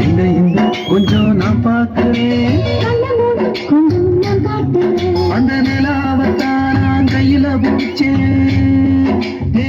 இந்த இந்த கொஞ்சம் நான் பார்க்கிறேன். அந்த நிலாவத்தான் கையில பூச்சேன் ஏ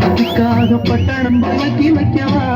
அதுக்காக பட்டணம் வக்கி வைக்கவா?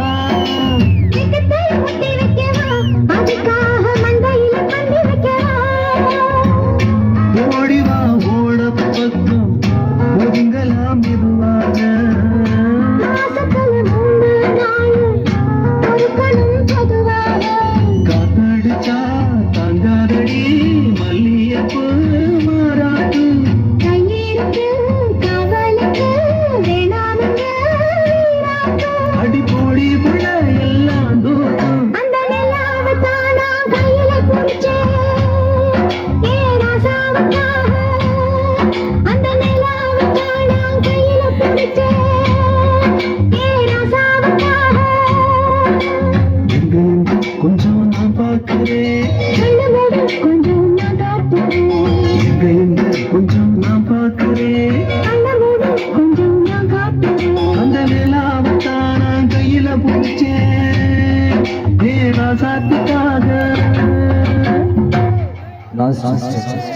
நேரா சாத்துக்காக Nonsense.